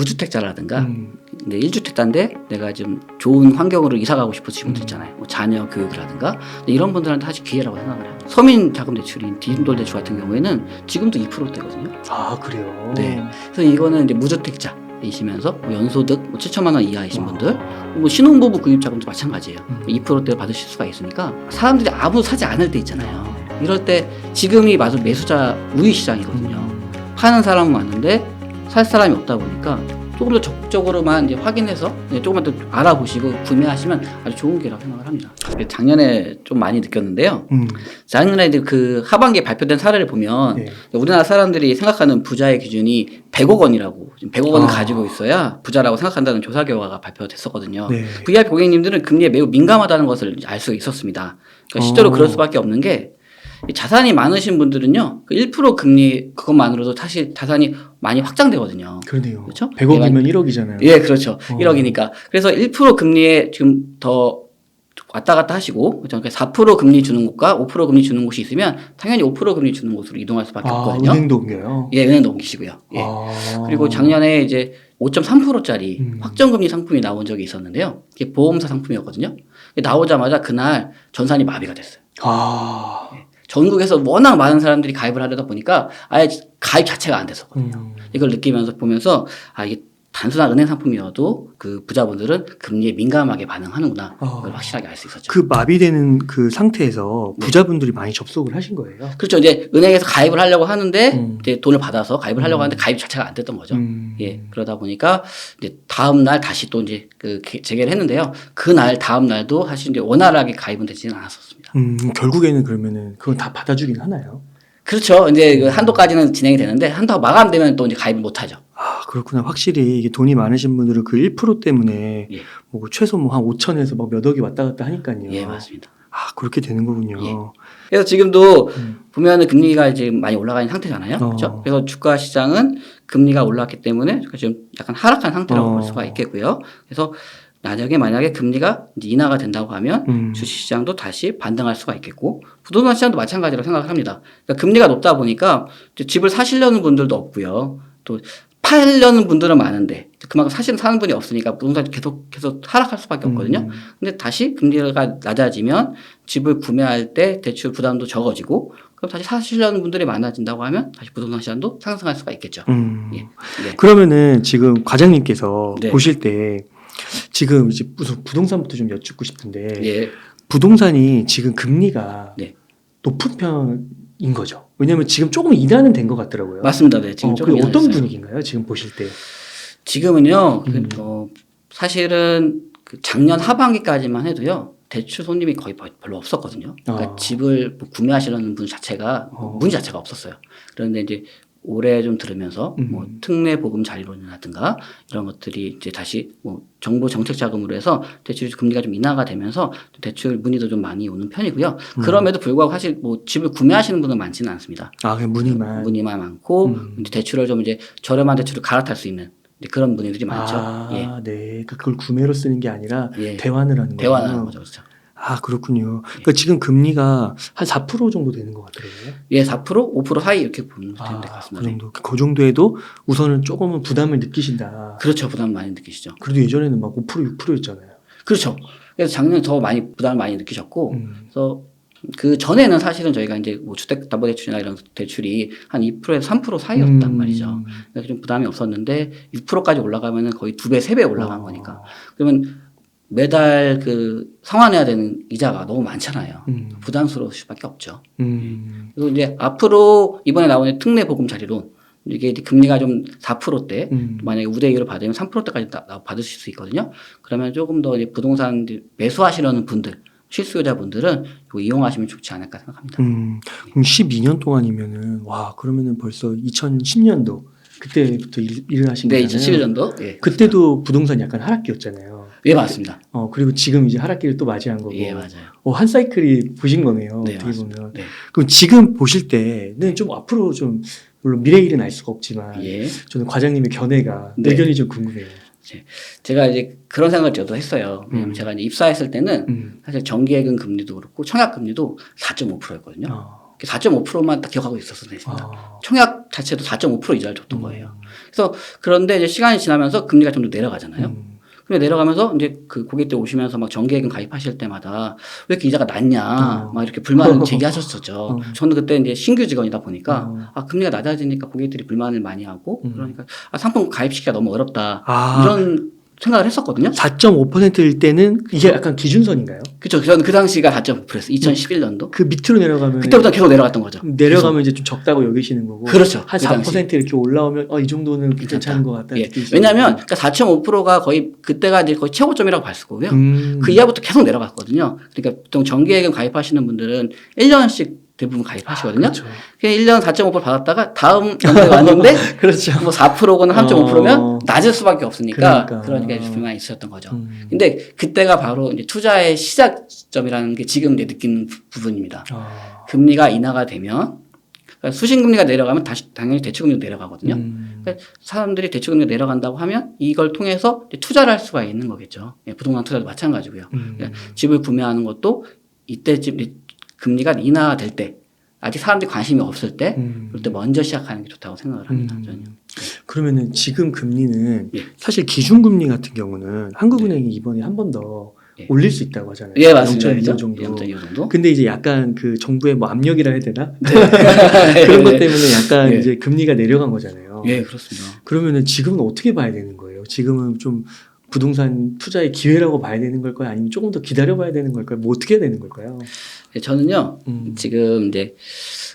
무주택자라든가 음. 네, 1주택자인데 내가 좀 좋은 환경으로 이사 가고 싶으신 분들 있잖아요. 뭐 자녀 교육이라든가 근데 이런 분들한테 사실 기회라고 생각을 해요. 서민 자금 대출인 디딤돌 대출 같은 경우에는 지금도 2%대거든요. 아 그래요. 네. 그래서 이거는 이제 무주택자 이시면서 뭐 연소득 뭐 7천만 원 이하이신 와. 분들 뭐 신혼부부 구입 자금도 마찬가지예요. 음. 2%대를 받으실 수가 있으니까 사람들이 아무 사지 않을 때 있잖아요. 이럴 때 지금이 마저 매수자 우위 시장이거든요. 음. 파는 사람은 많은데 살 사람이 없다 보니까 조금 더 적극적으로만 이제 확인해서 이제 조금만 더 알아보시고 구매하시면 아주 좋은 기회라고 생각을 합니다. 작년에 좀 많이 느꼈는데요. 음. 작년에 이제 그 하반기에 발표된 사례를 보면 네. 우리나라 사람들이 생각하는 부자의 기준이 100억 원이라고 지금 100억 원을 아. 가지고 있어야 부자라고 생각한다는 조사 결과가 발표됐었거든요. 네. VIP 고객님들은 금리에 매우 민감하다는 것을 알 수 있었습니다. 그러니까 실제로 어. 그럴 수밖에 없는 게이 자산이 많으신 분들은요, 그 1% 금리 그것만으로도 사실 자산이 많이 확장되거든요. 그러네요. 그렇죠? 100억이면 1억이잖아요. 예, 그렇죠. 어. 1억이니까. 그래서 1% 금리에 지금 더 왔다 갔다 하시고, 그렇죠? 4% 금리 주는 곳과 5% 금리 주는 곳이 있으면 당연히 5% 금리 주는 곳으로 이동할 수밖에 아, 없거든요. 은행도 옮겨요. 예, 은행도 옮기시고요. 예. 아. 그리고 작년에 이제 5.3%짜리 음. 확정금리 상품이 나온 적이 있었는데요. 이게 보험사 상품이었거든요. 나오자마자 그날 전산이 마비가 됐어요. 아. 전국에서 워낙 많은 사람들이 가입을 하려다 보니까 아예 가입 자체가 안 됐었거든요. 음. 이걸 느끼면서 보면서 아 이게 단순한 은행 상품이어도 그 부자분들은 금리에 민감하게 반응하는구나 아. 이걸 확실하게 알 수 있었죠. 그 마비되는 그 상태에서 네. 부자분들이 많이 접속을 하신 거예요. 그렇죠. 이제 은행에서 가입을 하려고 하는데 음. 이제 돈을 받아서 가입을 하려고 음. 하는데 가입 자체가 안 됐던 거죠. 음. 예, 그러다 보니까 이제 다음 날 다시 또 이제 그 개- 재개를 했는데요. 그날 다음 날도 사실 이제 원활하게 가입은 되지는 않았었습니다. 음, 결국에는 그러면은 그건 다 받아주긴 하나요? 그렇죠. 이제 그 한도까지는 진행이 되는데 한도 마감되면 또 이제 가입을 못 하죠. 아, 그렇구나. 확실히 이게 돈이 많으신 분들은 그 1% 때문에 예. 뭐 최소 뭐 한 5천에서 막 몇 억이 왔다 갔다 하니까요. 예, 맞습니다. 아, 그렇게 되는 거군요. 예. 그래서 지금도 음. 보면은 금리가 지금 많이 올라가 있는 상태잖아요. 어. 그렇죠? 그래서 주가 시장은 금리가 올라왔기 때문에 지금 약간 하락한 상태라고 어. 볼 수가 있겠고요. 그래서 나중에 만약에 금리가 인하가 된다고 하면 음. 주식시장도 다시 반등할 수가 있겠고 부동산 시장도 마찬가지로 생각을 합니다. 그러니까 금리가 높다 보니까 집을 사시려는 분들도 없고요. 또 팔려는 분들은 많은데 그만큼 사실 사는 분이 없으니까 부동산이 계속 계속 하락할 수밖에 없거든요. 음. 근데 다시 금리가 낮아지면 집을 구매할 때 대출 부담도 적어지고 그럼 다시 사시려는 분들이 많아진다고 하면 다시 부동산 시장도 상승할 수가 있겠죠. 음. 예. 네. 그러면은 지금 과장님께서 네. 보실 때 지금 이제 우선 부동산부터 좀 여쭙고 싶은데 예. 부동산이 지금 금리가 네. 높은 편인 거죠. 왜냐하면 지금 조금 인하는 된 것 같더라고요. 맞습니다. 네. 지금 어, 조금 그게 어떤. 분위기인가요? 지금 보실 때. 지금은요. 그, 음. 어, 사실은 그 작년 하반기까지만 해도요. 대출 손님이 거의 버- 별로 없었거든요. 그러니까 아. 집을 뭐 구매하시려는 분 자체가 어. 문의 자체가 없었어요. 그런데 이제 올해 좀 들으면서 음. 뭐 특례 보금 자리론이라든가 이런 것들이 이제 다시 뭐 정부 정책 자금으로 해서 대출 금리가 좀 인하가 되면서 대출 문의도 좀 많이 오는 편이고요. 음. 그럼에도 불구하고 사실 뭐 집을 구매하시는 분은 많지는 않습니다. 아, 그냥 문의만. 문의만 많고 음. 대출을 좀 이제 저렴한 대출을 갈아탈 수 있는 이제 그런 문의들이 많죠. 아, 예. 네. 그러니까 그걸 구매로 쓰는 게 아니라 예. 대환을 하는 거예요. 대화하는 거죠, 그렇죠. 아, 그렇군요. 그러니까 지금 금리가 한 4% 정도 되는 것 같더라고요. 예, 4% 5% 사이 이렇게 보면 되는 것 아, 같습니다. 그 네. 정도. 그 정도에도 우선은 조금은 부담을 느끼신다. 그렇죠, 부담 많이 느끼시죠. 그래도 예전에는 막 5% 6%였잖아요. 그렇죠. 그래서 작년에 더 많이 부담을 많이 느끼셨고, 음. 그래서 그 전에는 사실은 저희가 이제 뭐 주택담보대출이나 이런 대출이 한 2%에서 3% 사이였단 음. 말이죠. 그래서 좀 부담이 없었는데 6%까지 올라가면은 거의 두 배, 세 배 올라간 어. 거니까. 그러면 매달 그 상환해야 되는 이자가 너무 많잖아요. 음. 부담스러울 수밖에 없죠. 음. 그리고 이제 앞으로 이번에 나오는 특례 보금 자리론 이게 이제 금리가 좀 4%대 음. 만약에 우대율을 받으면 3%대까지 받으실 수 있거든요. 그러면 조금 더 이제 부동산 매수하시려는 분들 실수요자분들은 이용하시면 좋지 않을까 생각합니다. 음. 그럼 12년 동안이면은 와, 그러면은 벌써 2010년도 그때부터 일, 일을 하신 네, 거잖아요. 2011년도 예, 그때도 부동산 약간 하락기였잖아요. 예 맞습니다. 어, 그리고 지금 이제 하락기를 또 맞이한 거고. 예 맞아요. 어, 한 사이클이 보신 거네요. 네, 어떻게 맞습니다. 보면. 네. 그럼 지금 보실 때는 좀 앞으로 좀 물론 미래 일은 알 수가 없지만 예. 저는 과장님의 견해가 네. 의견이 좀 궁금해요. 제가 이제 그런 생각을 저도 했어요. 왜냐면 음. 제가 이제 입사했을 때는 음. 사실 정기예금 금리도 그렇고 청약 금리도 4.5%였거든요. 어. 4.5%만 딱 기억하고 있었습니다. 아. 총약 자체도 4.5% 이자를 줬던 음. 거예요. 그래서 그런데 이제 시간이 지나면서 금리가 좀 더 내려가잖아요. 음. 근데 내려가면서 이제 그 고객들 오시면서 막 정기예금 가입하실 때마다 왜 이렇게 이자가 낮냐 어. 막 이렇게 불만을 제기하셨었죠. 어. 저는 그때 이제 신규 직원이다 보니까 어. 아 금리가 낮아지니까 고객들이 불만을 많이 하고 음. 그러니까 아 상품 가입시키기가 너무 어렵다 아. 이런 생각을 했었거든요. 4.5%일 때는 이게 약간 기준선인가요? 그렇죠. 저는 그 당시가 4.9%였어요. 2011년도. 그 밑으로 내려가면 그때부터 계속 내려갔던 거죠. 내려가면 이제 좀 적다고 여기시는 거고 그렇죠. 한그 당시. 4% 이렇게 올라오면 어, 이 정도는. 괜찮은 것 같다. 예. 왜냐하면. 그러니까 4.5%가 거의 그때가 이제 거의 최고점이라고 봤을 거고요. 음. 그 이하부터 계속 내려갔거든요. 그러니까 보통 정기예금 가입하시는 분들은 1년씩 대부분 가입하시거든요. 그렇죠. 그냥 1년 4.5% 받았다가 다음 연도에 왔는데 그렇죠. 뭐 4%거나 3.5%면 어. 낮을 수밖에 없으니까 그러니까. 그러니까 불만이 있었던 거죠. 음. 근데 그때가 바로 이제 투자의 시작점이라는 게 지금 이제 느끼는 부- 부분입니다. 아. 금리가 인하가 되면 그러니까 수신금리가 내려가면 다시 당연히 대출금리도 내려가거든요. 음. 그러니까 사람들이 대출금리가 내려간다고 하면 이걸 통해서 투자를 할 수가 있는 거겠죠. 예, 부동산 투자도 마찬가지고요. 음. 예, 집을 구매하는 것도 이때쯤 금리가 인하될 때 아직 사람들이 관심이 없을 때 음. 그럴 때 먼저 시작하는 게 좋다고 생각을 합니다. 음. 저는. 그러면은 지금 금리는 예. 사실 기준금리 같은 경우는 한국은행이 이번에 한 번더 예. 올릴 수 있다고 하잖아요. 예, 맞습니다. 0.25 정도. 0.25 정도. 근데 이제 약간 그 정부의 뭐 압력이라 해야 되나? 네. 그런 것 때문에 약간 예. 이제 금리가 내려간 거잖아요. 예, 그렇습니다. 그러면은 지금은 어떻게 봐야 되는 거예요? 지금은 좀 부동산 투자의 기회라고 봐야 되는 걸까요? 아니면 조금 더 기다려봐야 되는 걸까요? 뭐 어떻게 해야 되는 걸까요? 예, 저는요, 음. 지금 이제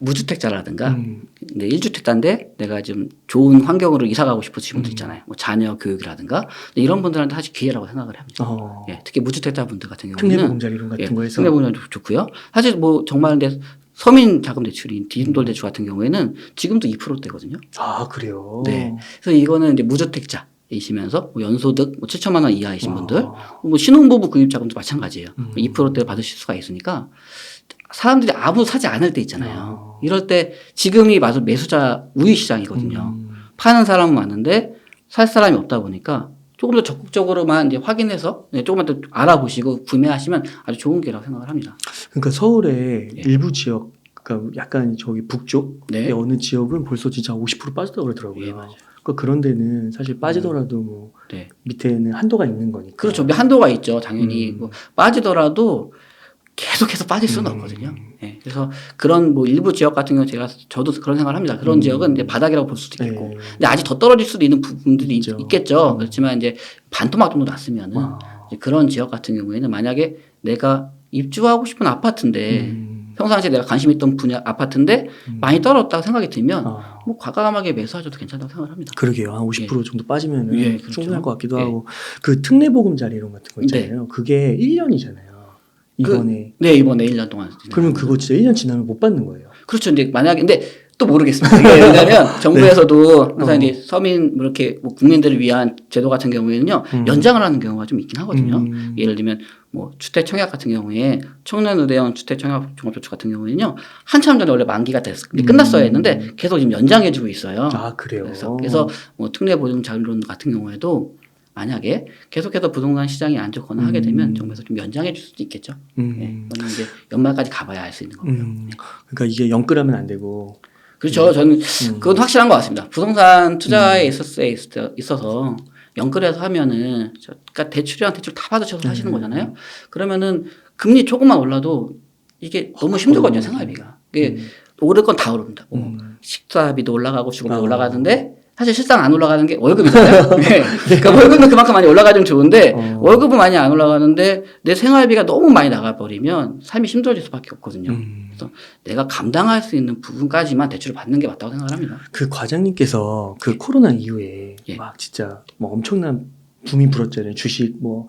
무주택자라든가 음. 근데 1주택자인데 내가 좀 좋은 환경으로 이사 가고 싶으신 분들 음. 있잖아요. 뭐 자녀 교육이라든가 이런 분들한테 사실 기회라고 생각을 합니다. 어. 예, 특히 무주택자 분들 같은 경우는 특례보험자리 이런 같은 예, 거에서 특례보험자리 좋고요. 사실 뭐 정말 근데 서민 자금 대출인 디딤돌 대출 같은 경우에는 지금도 2%대거든요. 아 그래요. 네. 그래서 이거는 이제 무주택자 이시면서 뭐 연소득 뭐 7천만 원 이하이신 분들, 아. 뭐 신혼부부 구입 자금도 마찬가지예요. 음. 2%대 받으실 수가 있으니까 사람들이 아무 사지 않을 때 있잖아요. 아. 이럴 때 지금이 맞아 매수자 우위 시장이거든요. 음. 파는 사람은 많은데 살 사람이 없다 보니까 조금 더 적극적으로만 이제 확인해서 네, 조금만 더 알아보시고 구매하시면 아주 좋은 기회라고 생각을 합니다. 그러니까 서울의 예. 일부 지역, 그러니까 약간 저기 북쪽 네. 의 어느 지역은 벌써 진짜 50% 빠졌다고 그러더라고요. 예, 맞아요. 그러니까 그런 데는 사실 빠지더라도 뭐 네. 밑에는 한도가 있는 거니까. 그렇죠. 한도가 있죠. 당연히 음. 뭐 빠지더라도 계속해서 빠질 수는 음. 없거든요. 예, 그래서 그런 뭐 일부 지역 같은 경우 제가 저도 그런 생각을 합니다. 그런 음. 지역은 이제 바닥이라고 볼 수도 있겠고, 예. 근데 아직 더 떨어질 수도 있는 부분들이. 있, 겠죠 음. 그렇지만 이제 반토막 정도 났으면은 와. 이제 그런 지역 같은 경우에는 만약에 내가 입주하고 싶은 아파트인데 음. 평상시에 내가 관심 있던 분야 아파트인데 음. 많이 떨어졌다고 생각이 들면 아. 뭐 과감하게 매수하셔도 괜찮다고 생각을 합니다. 그러게요. 한 50% 정도 빠지면 예, 은 그렇죠. 충분할 것 같기도 예. 하고 그 특례 보금자리 이런 같은 거 네. 있잖아요. 그게 1년이잖아요. 이번에 네 이번에 1년 동안 그러면 그거 진짜 1년 지나면 못 받는 거예요. 그렇죠. 이제 만약에 근데 또 모르겠습니다. 이게 왜냐하면 정부에서도 항상 어. 이제 서민 뭐 이렇게 뭐 국민들을 위한 제도 같은 경우에는요 음. 연장을 하는 경우가 좀 있긴 하거든요. 음. 예를 들면 뭐 주택 청약 같은 경우에 청년 의대형 주택 청약 종합저축 같은 경우에는요 한참 전에 원래 만기가 됐 음. 끝났어야 했는데 계속 지금 연장해주고 있어요. 아 그래요. 그래서, 그래서 뭐 특례 보증 자료론 같은 경우에도 만약에 계속해서 부동산 시장이 안 좋거나 하게 되면 음. 정부에서 좀 연장해 줄 수도 있겠죠. 음. 예, 그거는 이제 연말까지 가봐야 알 수 있는 거고요. 음. 그러니까 이게 영끌하면 안 되고. 그렇죠. 저는 음. 그건 확실한 것 같습니다. 부동산 투자에 있었, 있어서 연끌해서 하면은, 저- 그러니까 대출이랑 대출 다 받으셔서 하시는 음. 거잖아요. 그러면은 금리 조금만 올라도 이게 너무 힘들거든요, 생활비가. 이게 음. 오를 건 다 오릅니다. 뭐 음. 식사비도 올라가고 주거비도 아. 올라가는데 사실 실상 안 올라가는 게 월급이잖아요. 네. 그러니까 월급은 그만큼 많이 올라가면 좋은데 어. 월급은 많이 안 올라가는데 내 생활비가 너무 많이 나가버리면 삶이 힘들어질 수밖에 없거든요. 음. 내가 감당할 수 있는 부분까지만 대출을 받는 게 맞다고 생각을 합니다. 그 과장님께서 그 코로나 이후에 예. 막 진짜 뭐 엄청난 붐이 불었잖아요. 주식 뭐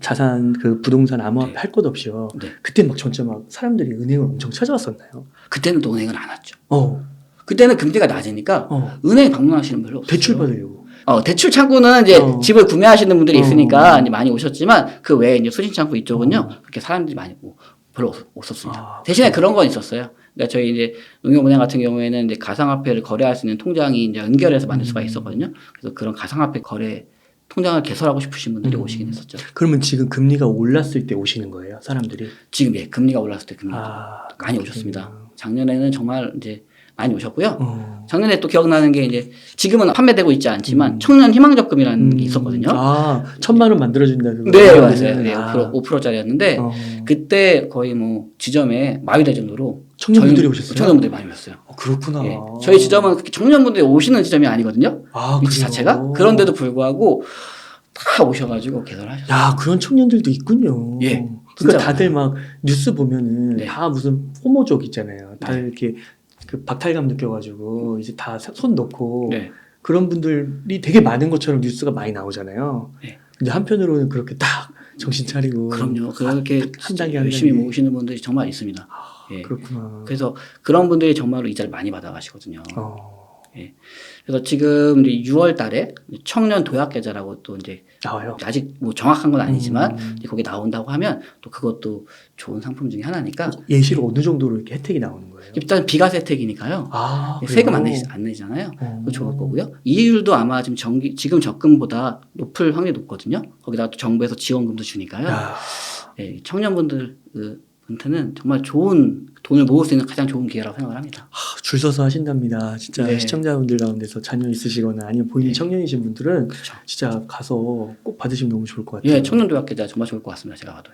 자산 그 부동산 암호화폐 네. 할것 없이요. 네. 그때 막 전체 막 사람들이 은행을 엄청 찾아왔었나요? 그때는 또 은행은 안 왔죠. 어, 그때는 금리가 낮으니까 어. 은행 방문하시는 분 별로 없어요. 대출 받으려고. 어, 대출 창구는 이제 어. 집을 구매하시는 분들이 어. 있으니까 이제 많이 오셨지만 그 외에 이제 수신 창구 이쪽은요 어. 그렇게 사람들이 많이 뭐 별로 없- 없었습니다. 아, 대신에 그런 건 있었어요. 그러니까 저희 이제 농협은행 같은 경우에는 이제 가상화폐를 거래할 수 있는 통장이 이제 연결해서 만들 수가 음. 있었거든요. 그래서 그런 가상화폐 거래 통장을 개설하고 싶으신 분들이 음. 오시긴 했었죠. 그러면 지금 금리가 올랐을 때 오시는 거예요, 사람들이? 지금 예 금리가 올랐을 때 금리 아, 많이 그렇군요. 오셨습니다. 작년에는 정말 이제 많이 오셨고요. 어. 작년에 또 기억나는 게 이제 지금은 판매되고 있지 않지만 음. 청년 희망 적금이라는 음. 게 있었거든요. 아, 천만 원 만들어 준다. 그거. 네, 아, 맞아요. 네, 아. 5%, 5%짜리였는데 어. 그때 거의 뭐 지점에 마위대 정도로 청년분들이 저희- 오셨어요? 청년분들이 많이 오셨어요. 어, 그렇구나. 예. 저희 지점은 그렇게 청년분들이 오시는 지점이 아니거든요. 아, 위치 그래요? 자체가 그런데도 불구하고 다 오셔가지고 개설하셨어요. 야, 그런 청년들도 있군요. 예, 그러니까 다들 막 뉴스 보면은 네. 다 무슨 호모족 있잖아요. 다들 네. 이렇게 그 박탈감 느껴가지고 이제 다 손 놓고 네. 그런 분들이 되게 많은 것처럼 뉴스가 많이 나오잖아요. 네. 근데 한편으로는 그렇게 딱 정신 차리고 그럼요. 그렇게 한 단계 한 열심히 단계. 모으시는 분들이 정말 있습니다. 예. 그렇구나. 그래서 그런 분들이 정말로 이자를 많이 받아가시거든요. 어, 그래서 지금 이제 6월 달에 청년 도약 계좌라고 또 이제 나와요. 아직 뭐 정확한 건 아니지만 음, 거기 나온다고 하면 또 그것도 좋은 상품 중에 하나니까 예시로 어느 정도로 이렇게 혜택이 나오는 거예요? 일단 비과세 혜택이니까요. 아, 세금 안? 내시, 안 내잖아요. 어. 그거 좋을 거고요. 이율도 아마 지금 정기, 지금 적금보다 높을 확률이 높거든요. 거기다가 또 정부에서 지원금도 주니까요. 야, 예, 청년분들 그, 한테는 정말 좋은 돈을 모을 수 있는 가장 좋은 기회라고 생각을 합니다. 하, 줄 서서 하신답니다. 진짜 네. 시청자분들 가운데서 자녀 있으시거나 아니면 본인이 네. 청년이신 분들은 그렇죠. 진짜 가서 꼭 받으시면 너무 좋을 것 같아요. 예, 청년 도약 계좌 정말 좋을 것 같습니다. 제가 봐도.